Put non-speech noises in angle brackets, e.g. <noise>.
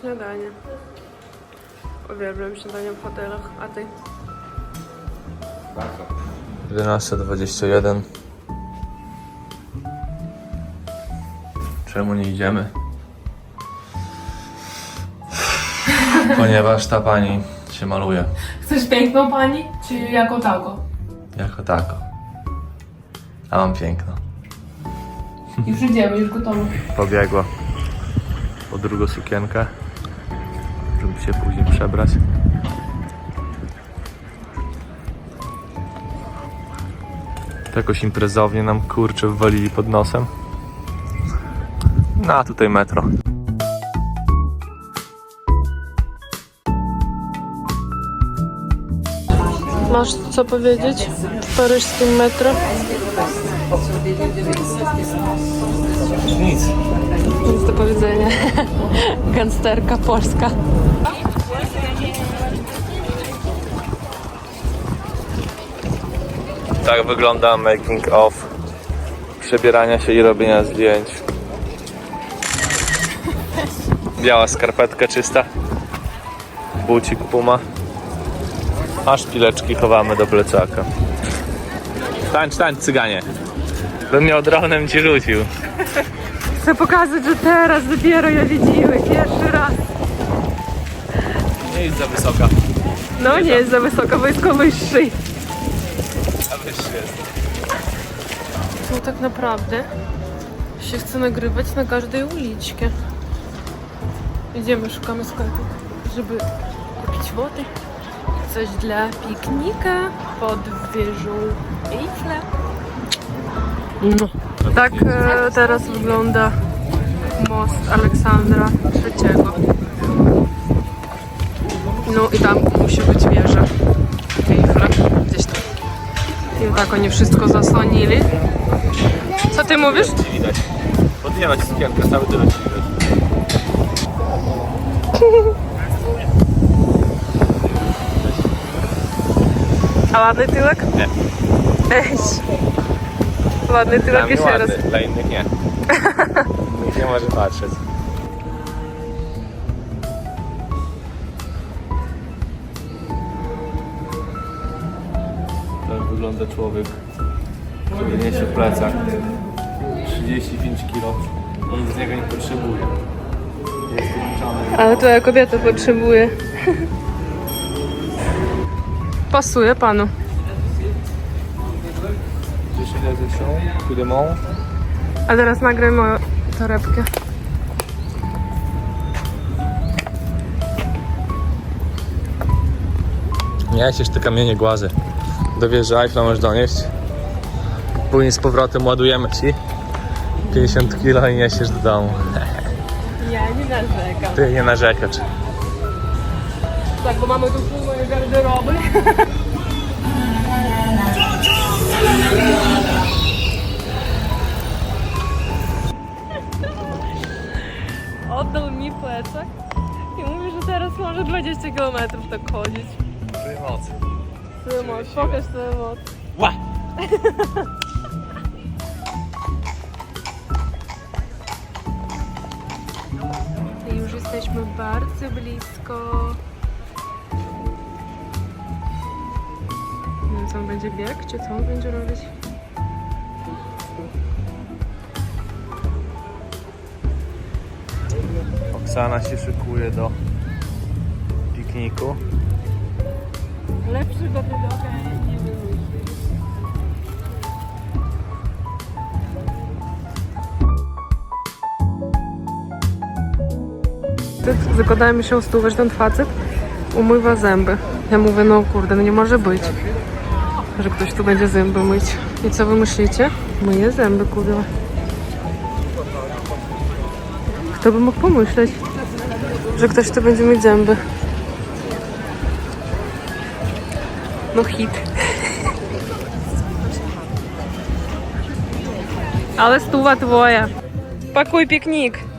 Śniadanie. Uwielbiam śniadanie w hotelach, a ty? 11.21 Czemu nie idziemy? Ponieważ ta pani się maluje Chcesz piękną pani, czy jako tako? jako tako. A mam piękno. Już idziemy, już gotowe. Pobiegła po drugą sukienkę, się później przebrać. To jakoś imprezownie nam kurczę wwalili pod nosem. No a tutaj metro. Masz co powiedzieć w paryskim metro? Nic. Nic do powiedzenia. <laughs> Gangsterka polska. Tak wygląda making of przebierania się i robienia zdjęć. Biała skarpetka czysta. Bucik puma. A szpileczki chowamy do plecaka. Tańcz, tańcz cyganie. Bym miał dronem ci rzucił. Chcę pokazać, że teraz dopiero ja widziły pierwszy raz. Nie jest za wysoka. No nie jest za wysoko, wojsko wyższy. A wyższy jest. No tak naprawdę się chce nagrywać na każdej uliczkę. Idziemy, szukamy sklepu, żeby kupić wody. Coś dla piknika pod wieżą Eiffla. Tak e, teraz wygląda most Aleksandra III. No i tam musi być wieża Eiffla. Gdzieś tam. I tak oni wszystko zasłonili. Co ty mówisz? Ci widać. Podjęła ci sukienkę, cały tyle ci widać. <laughs> A ładny tyłek? Nie. Ej. Ładny Dla tyłek mnie jeszcze raz. ładny, dla innych nie. Nikt nie może patrzeć. Tak wygląda człowiek, który niesie w plecach 35 kg i nic z niego nie potrzebuje. Jest uliczony. Ale twoja kobieta potrzebuje. <laughs> Pasuje panu. Gestion, coup de mont. A teraz nagraj moją torebkę. Niesiesz te kamienie głazy. Do wieży Eiffla możesz donieść. Później z powrotem ładujemy ci 50 kg i niesiesz do domu. <laughs> Ja nie narzekam. Ty nie narzekacz. Tak, bo mamy tu pół mojej garderoby. <laughs> Plecak i mówi, że teraz może 20 km tak chodzić. Twoje mocy. Twoją moc, pokaż twoją moc. Ła! I już jesteśmy bardzo blisko. Nie wiem, co on będzie bieg, czy co on będzie robić? Oksana się szykuje do pikniku. Lepszy do wydoga nie wymyślił. Zakładałem mi się stówę, że ten facet umywa zęby. Ja mówię, no kurde, no nie może być, że ktoś tu będzie zęby myć. I co wy myślicie? Myję zęby, kurwa. Kto by mógł pomyśleć, że ktoś tu będzie myć zęby? No hit. <laughs> Ale stuwa twoja. Pakuj piknik.